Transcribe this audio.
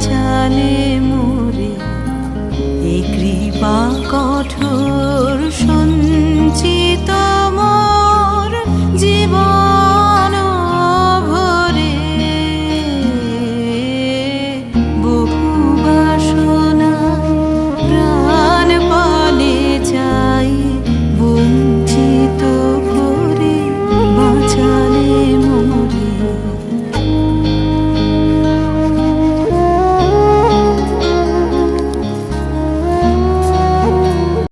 বাঁচালে মোরে এ কৃপা